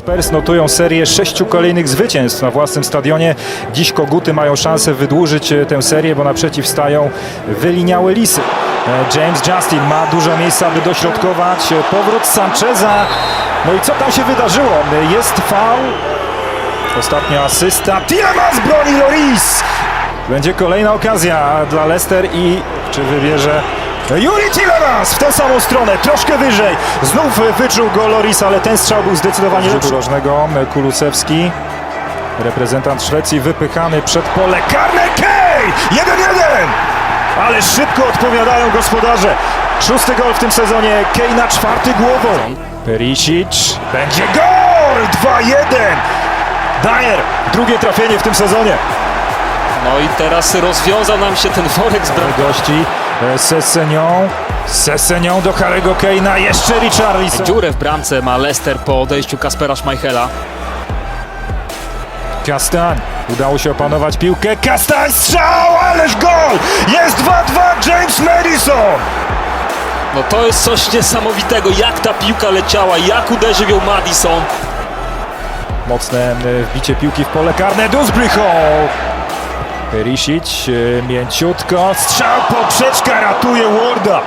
Spurs notują serię sześciu kolejnych zwycięstw na własnym stadionie. Dziś koguty mają szansę wydłużyć e, tę serię, bo naprzeciw stają wyliniałe lisy. E, James Justin ma dużo miejsca, aby dośrodkować. E, Powrót Sancheza. No i co tam się wydarzyło? Jest faul. Ostatnia asysta. Tielemans broni Loris. Będzie kolejna okazja dla Leicester i czy wybierze Juri Tillemans w tę samą stronę, troszkę wyżej. Znów wyczuł go Loris, ale ten strzał był zdecydowanie lepszy. rożnego Kulusewski, reprezentant Szwecji wypychany przed pole karne. Kane! 1-1! Ale szybko odpowiadają gospodarze. Szósty gol w tym sezonie. Kane na czwarty głową. Perisic. Będzie gol! 2-1! Dyer. Drugie trafienie w tym sezonie. No i teraz rozwiązał nam się ten worek z bramką. gości Sesenią. Sesenią do Harego Keina. Jeszcze Richarlison. Dziurę w bramce ma Leicester po odejściu Kaspera Schmeichela. Kastań. Udało się opanować piłkę. Kastań strzał, ależ gol! Jest 2-2 James Madison. No to jest coś niesamowitego, jak ta piłka leciała, jak uderzył ją Madison. Mocne e, wbicie piłki w pole karne. Dewsbury Hall. Perisic, e, mięciutko. Strzał, poprzeczka ratuje Warda.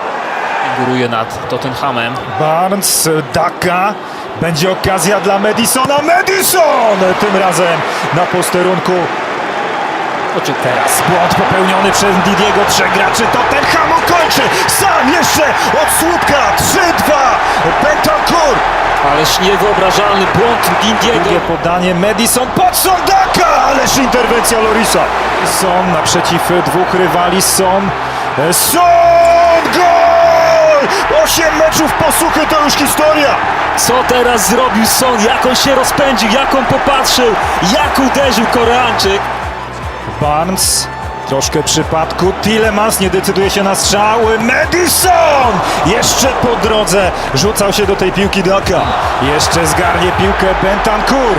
Góruje nad Tottenhamem. Barnes, Daka. Będzie okazja dla Madisona. Madison! Tym razem na posterunku. Oczy Teraz błąd popełniony przez Didiego. Trzech graczy Tottenhamu kończy. Sam jeszcze od słupka. 3-2. Bentancur. Ależ niewyobrażalny błąd Drugie Dindiego. podanie. Madison pod Sondaka. Ależ interwencja Lorisa. Son naprzeciw dwóch rywali. Son. Son! Gol! Osiem meczów posłuchy to już historia. Co teraz zrobił Son? Jak on się rozpędził, jak on popatrzył, jak uderzył Koreańczyk. Barnes. Troszkę przypadku. Tillemans nie decyduje się na strzał. Madison! Jeszcze po drodze rzucał się do tej piłki Daka. Jeszcze zgarnie piłkę Bentancur.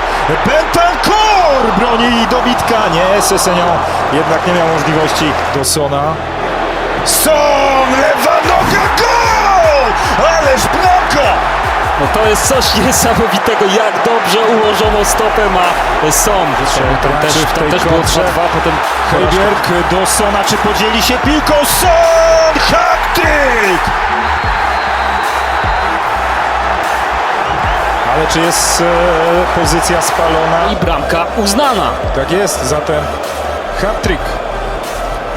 Bentancur broni dobitka. Nie, Sesenią jednak nie miał możliwości do Sona. Son! Lewa noga! Gol! Ależ bramka! To jest coś niesamowitego, jak dobrze ułożoną stopę ma Son. Tam też, tam też było kontrze. 2-2, potem Hojbjerg do Sona. Czy podzieli się piłką? Son! Hat-trick! Ale czy jest e, pozycja spalona? i bramka uznana. Tak jest, zatem hat-trick.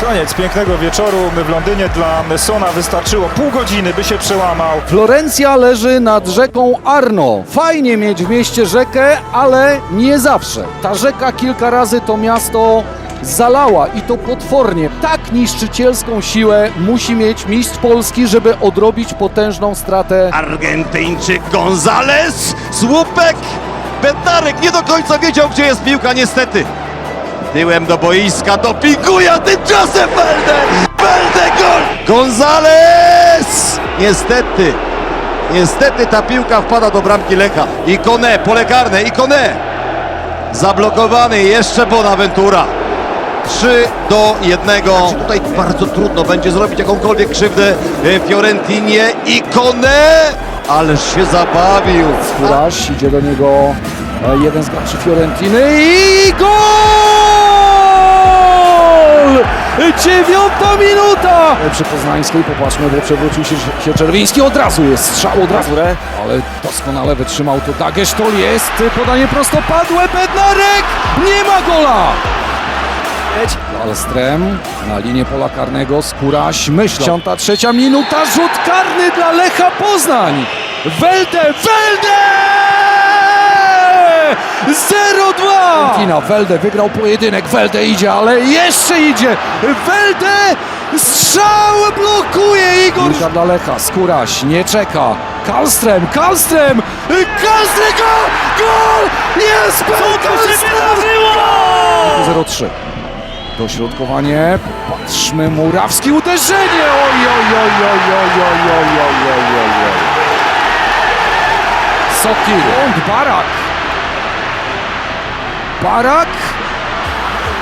Koniec pięknego wieczoru w Londynie dla Sona wystarczyło pół godziny, by się przełamał. Florencja leży nad rzeką Arno. Fajnie mieć w mieście rzekę, ale nie zawsze. Ta rzeka kilka razy to miasto zalała i to potwornie. Tak niszczycielską siłę musi mieć mistrz Polski, żeby odrobić potężną stratę Argentyńczyk Gonzales, słupek, Bednarek nie do końca wiedział, gdzie jest piłka, niestety. Tyłem do boiska, dopinguje, a tymczasem Belde, Belde gol! Gonzales! Niestety, niestety ta piłka wpada do bramki Lecha. I Kone, pole karne, i Kone. Zablokowany jeszcze Bonaventura. 3 do 1. Tutaj bardzo trudno będzie zrobić jakąkolwiek krzywdę e, Fiorentinie i Kone! Ależ się zabawił. Kuraś, idzie do niego jeden z graczy Fiorentiny i gol! Dziewiąta minuta! Przy Poznańskiej, popatrzmy, bo przewrócił się, się Czerwiński, od razu jest strzał, od razu, ale doskonale wytrzymał to Dagesz, to jest podanie prostopadłe, Bednarek, nie ma gola! Alstrem na linię pola karnego, Skóraś, myśl. 53 minuta, rzut karny dla Lecha Poznań. Welde, Welde! 0-2! Argentina, Welde wygrał pojedynek, Welde idzie, ale jeszcze idzie! Welde! Strzał blokuje Igor! Piłka dla Lecha, Skóraś, nie czeka. Kalstrem, Kalstrem! Kalstrem, gol! Gol! Jest! Co to się wydarzyło? 0-3. Dośrodkowanie, patrzmy, Murawski, uderzenie! Oj, oj, oj, oj, oj, oj, oj, oj, oj, oj, Bąk, Barak. Barak.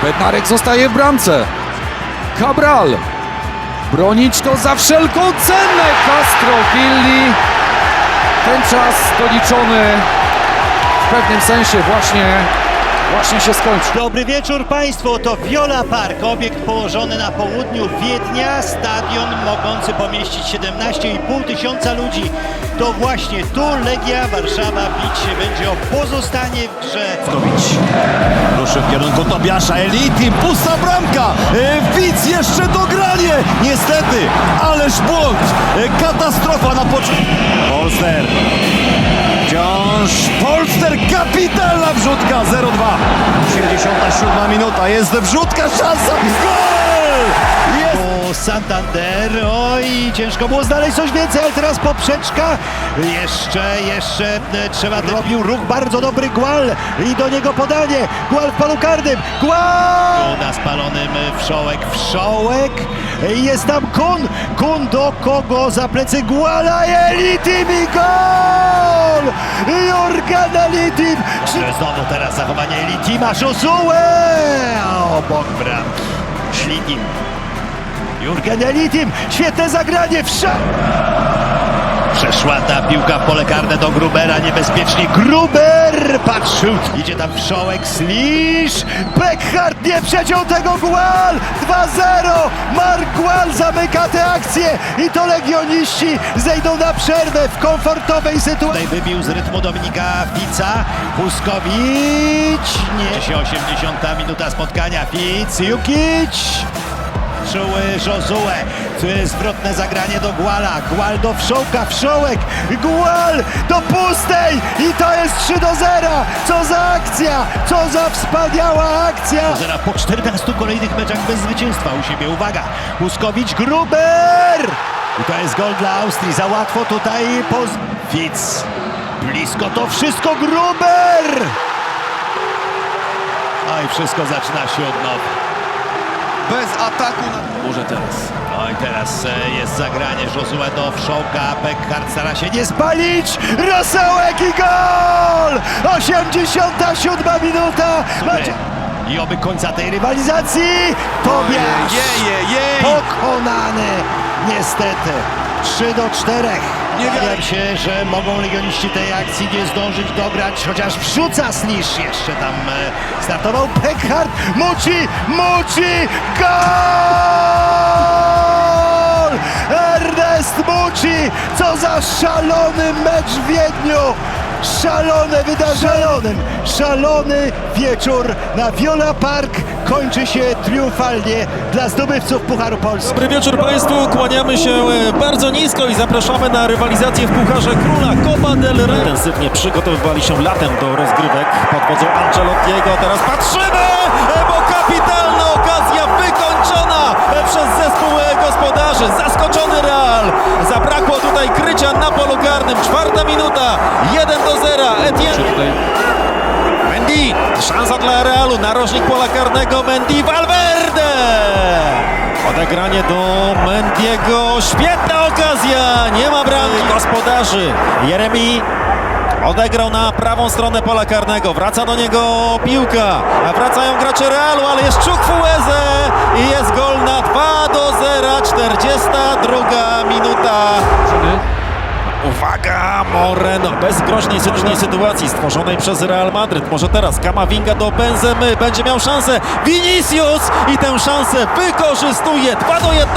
Bednarek zostaje w bramce. Cabral. Bronić to za wszelką cenę. Castro, Willi. Ten czas doliczony w pewnym sensie właśnie, właśnie się skończył. Dobry wieczór Państwu, to Viola Park, obiekt położony na południu Wiednia, stadion mogący pomieścić 17,5 tysiąca ludzi. To właśnie tu Legia Warszawa bić się będzie o pozostanie w grze. Ruszy w kierunku Tobiasza Elitim, pusta bramka! E, Widz jeszcze dogranie! Niestety, ależ błąd! E, Katastrofa na początku. Polster. Wciąż Polster, kapitalna wrzutka, 0-2. 87 minuta, jest wrzutka, szansa, gol! Santander, oj, ciężko było znaleźć coś więcej, ale teraz poprzeczka. Jeszcze, jeszcze e, trzeba, robił ruch, bardzo dobry Gual i do niego podanie. Gual w polu karnym, Gual! Na spalonym wszołek, wszołek, jest tam Kun, Kun do kogo za plecy Guala, Elitim i gol! Jurgen Elitim! Znowu teraz zachowanie Elitima, Josue! Obok bramki, Ślikim. Jurgen Elitim, świetne zagranie, wszak! Przeszła ta piłka w pole karne do Grubera, niebezpiecznie. Gruber patrzył, idzie tam wszołek, Slisz, Beckhardt nie przeciął tego Gual, 2-0, Mark Gual zamyka tę akcję i to legioniści zejdą na przerwę w komfortowej sytuacji. Tutaj wybił z rytmu Dominika Fica, Puskowicz, nie, się 80 minuta spotkania, Fic, Jukic, Czuły Josue, zwrotne zagranie do Guala, Gual do Wszołka, Wszołek, Gual do pustej. I to jest 3 do 0, co za akcja, co za wspaniała akcja. 0 po 14 kolejnych meczach bez zwycięstwa. U siebie, uwaga, Puskowicz, Gruber! I to jest gol dla Austrii, za łatwo tutaj poz... Fitz, blisko to wszystko, Gruber! No i wszystko zaczyna się od nowa. Bez ataku Może teraz. No i teraz e, jest zagranie Josue do Wszołka. Beckhardt stara się nie spalić. Rosołek i gol! 87 minuta. Macie... I oby końca tej rywalizacji. Tobiasz pokonany. Niestety. 3 do 4. Wiem się, że mogą legioniści tej akcji nie zdążyć dograć, chociaż wrzuca Slisz jeszcze tam e, startował. Beckhardt, Muci, Muci, gol! Ernest Muci, co za szalony mecz w Wiedniu! Szalone wydarzenie! Szalonym, szalony wieczór na Viola Park kończy się triumfalnie dla zdobywców Pucharu Polski. Dobry wieczór Państwu, kłaniamy się e, bardzo nisko i zapraszamy na rywalizację w Pucharze Króla Copa del Rey. Intensywnie przygotowywali się latem do rozgrywek pod wodzą Ancelottiego. Teraz patrzymy, bo kapitalna okazja wykończona e, przez zespół e, gospodarzy. Zaskoczony Real. Zabrakło tutaj krycia na polu karnym. Czwarta minuta, 1 0. Etienne. Mendy, szansa dla Realu, narożnik pola karnego, Mendy, Valverde! Odegranie do Mendiego, świetna okazja, nie ma bramki gospodarzy. Jeremi odegrał na prawą stronę pola karnego, wraca do niego piłka, a wracają gracze Realu, ale jest Czukfueze i jest gol na 2 do 0, 42 minuta. Uwaga, Moreno, bez groźnej sytuacji, sytuacji stworzonej przez Real Madryt. Może teraz Kamavinga do Benzemy, będzie miał szansę. Vinicius i tę szansę wykorzystuje. 2 do 1.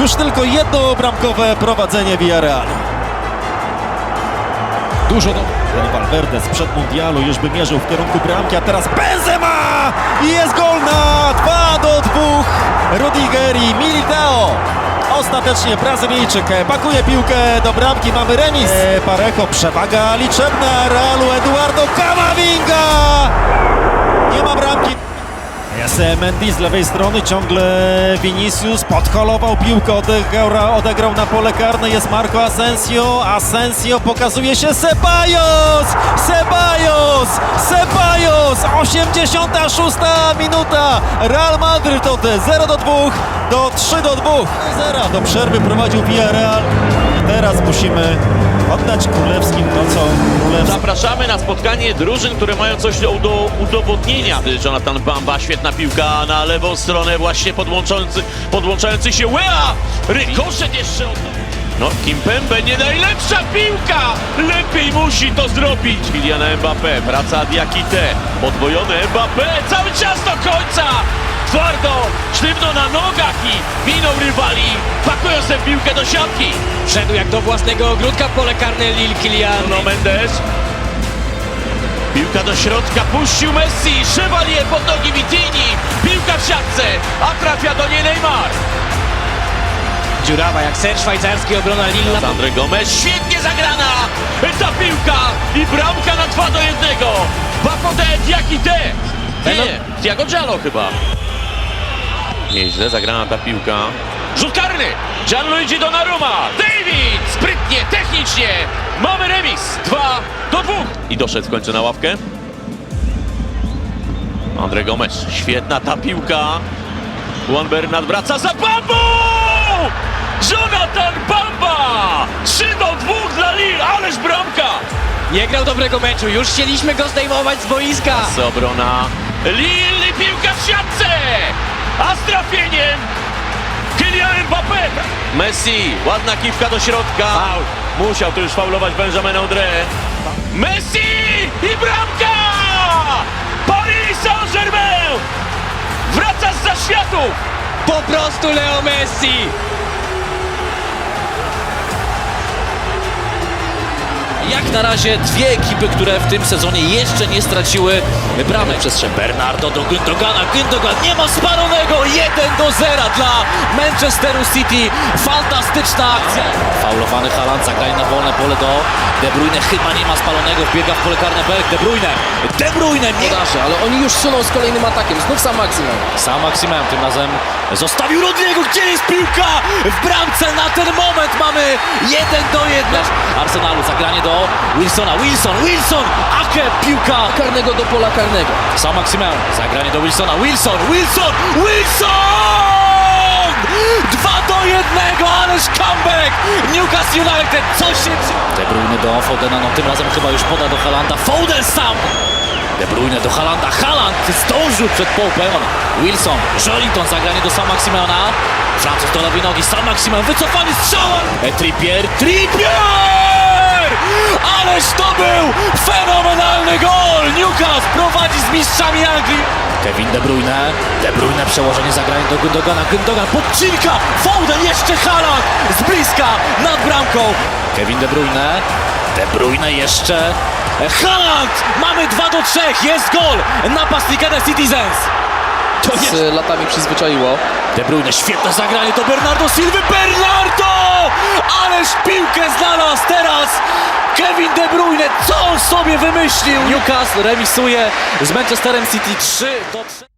Już tylko jedno bramkowe prowadzenie Villarrealu. Dużo do... Ten Valverde sprzed mundialu już by mierzył w kierunku bramki, a teraz Benzema! I jest gol na 2 do 2. Rudiger i Militao. Ostatecznie Brazylijczyk pakuje piłkę do bramki, mamy remis. E, Parejo, przewaga liczebna Realu, Eduardo Camavinga! Nie ma bramki. Jest Mendy z lewej strony, ciągle Vinicius podkolował piłkę, odegrał, odegrał na pole karne, jest Marco Asensio, Asensio pokazuje się Ceballos, Ceballos, Ceballos, 86 minuta, Real Madryt od 0 do 2 do 3 do 2, 0 do przerwy prowadził Villarreal, teraz musimy oddać królewskim to co królewskim. Zapraszamy na spotkanie drużyn, które mają coś do, do udowodnienia. Jonathan Bamba, świetna piłka na lewą stronę, właśnie podłączający, podłączający się Łea! Rykoszet jeszcze od... No, Kimpembe nie najlepsza piłka! Lepiej musi to zrobić! Kylian Mbappé, praca Diakite, podwojone Mbappé, cały czas do końca! Twardo, sztywno na nogach i minął rywali, pakują sobie piłkę do siatki. Wszedł jak do własnego ogródka w pole karne Lil Kilian. Bruno Mendes. Piłka do środka, puścił Messi, Chevalier pod nogi Vitini, piłka w siatce, a trafia do niej Neymar. Dziurawa jak ser szwajcarski, obrona Lille. na- Andre Gomez, świetnie zagrana! Ta piłka i bramka na 2 do 1. Bafode Diakite. Nie, Thiago Giallo chyba. Nieźle zagrana ta piłka. Rzut karny! Gianluigi Donnarumma! David! Sprytnie, technicznie! Mamy remis! 2 do 2. I doszedł w końcu na ławkę. Andre Gomez, świetna ta piłka. Juan Bernat wraca za Bambą! Jonathan Bamba! 3 do 2 dla Lille, ależ bramka! Nie grał dobrego meczu, już chcieliśmy go zdejmować z boiska. Z obrona Lille i piłka w siatce! A z trafieniem Kylian Mbappé! Messi, ładna kiwka do środka. Musiał tu już faulować Benjamin André. Messi i bramka! Paris Saint-Germain! Wraca z zaświatów! Po prostu Leo Messi. Jak na razie dwie ekipy, które w tym sezonie jeszcze nie straciły bramek. Przestrzeń Bernardo do Gündogana. Gündogan nie ma spalonego. 1 do 0 dla Manchesteru City. Fantastyczna akcja. Faulowany Haaland, zagranie na wolne pole do De Bruyne. Chyba nie ma spalonego. Wbiega w pole karne Beck. De Bruyne. De Bruyne. Nie... ale oni już suną z kolejnym atakiem. Znów sam Maksymem. Sam Maksymem tym razem zostawił Rodriego. Gdzie jest piłka? W bramce na ten moment mamy 1 do 1. Arsenalu zagranie do Wilsona. Wilson, Wilson! Ake, piłka! Karnego do pola karnego. Sam Maksymem. Zagranie do Wilsona. Wilson, Wilson, Wilson! 2 do 1, ależ comeback! Newcastle United, co się De Bruyne do Fodena, no tym razem chyba już poda do Halanda. Foden sam! De Bruyne do Halanda. Haland zdążył przed Połpem. Wilson, Jolinton, zagranie do Sam Maximana. Francuz do lewej nogi. Sam Maximan, wycofany strzał. E, Trippier, Trippier! Ależ to był fenomenalny gol! Newcastle prowadzi z mistrzami Anglii. Kevin De Bruyne. De Bruyne przełożenie zagranie do Gündogana. Gündogan podcinka. Foden jeszcze Haaland z bliska nad bramką. Kevin De Bruyne. De Bruyne jeszcze. Haaland! Mamy 2 do 3. Jest gol. Napastnika The Citizens. To jest Z latami przyzwyczaiło. De Bruyne, świetne zagranie to Bernardo Silva. Bernardo! Ależ piłkę znalazł teraz Kevin De Bruyne. Co on sobie wymyślił? Newcastle remisuje z Manchesterem City 3 do 3.